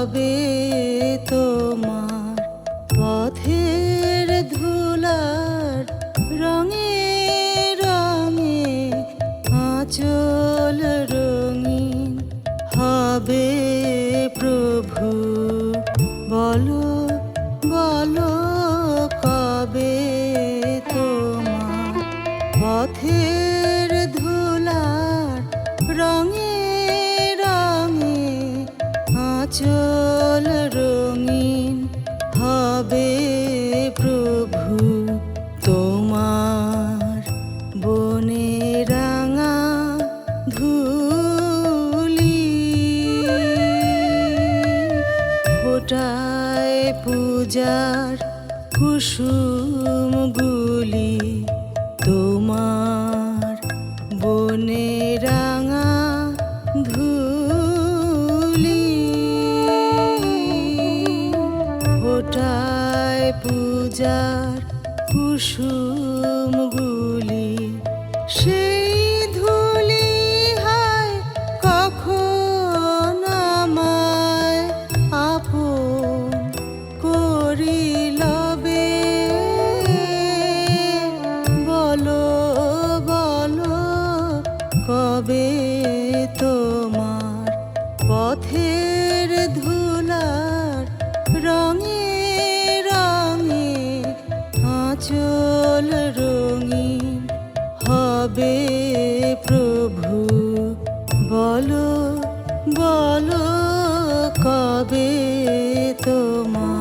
কবে তোমার পথের ধুলার রঙে রঙে আঁচল রঙিন হবে প্রভু। বলো বলো কবে তোমার পথের ধুলার রঙে আঁচল রঙিন হবে প্রভু তোমার বনে রাঙা ধুলি। ফোটায় পূজার কুসুমগুলি তোমার বনে রাঙা ধুলি। ফোটায় পূজার কুসুমগুলি, সেই ধুলি হায় কখন আমায় আপন করিলবে বলো বলো, কবে তোমার পথের আঁচল রঙিন হবে প্রভু। বলো বলো কবে তোমার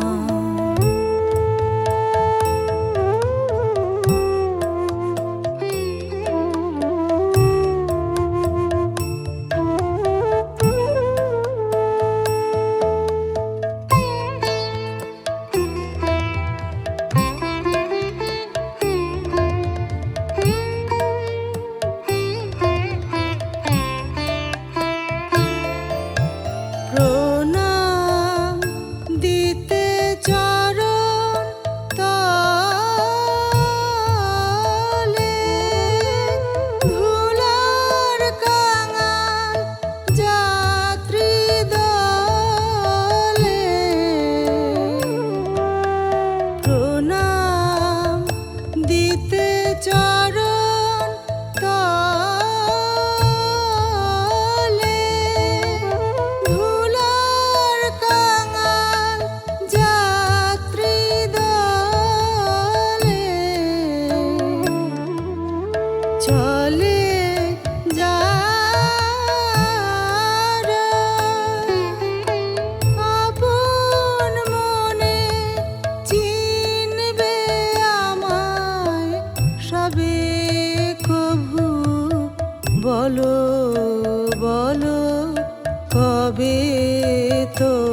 বলো বলো কবে তোমার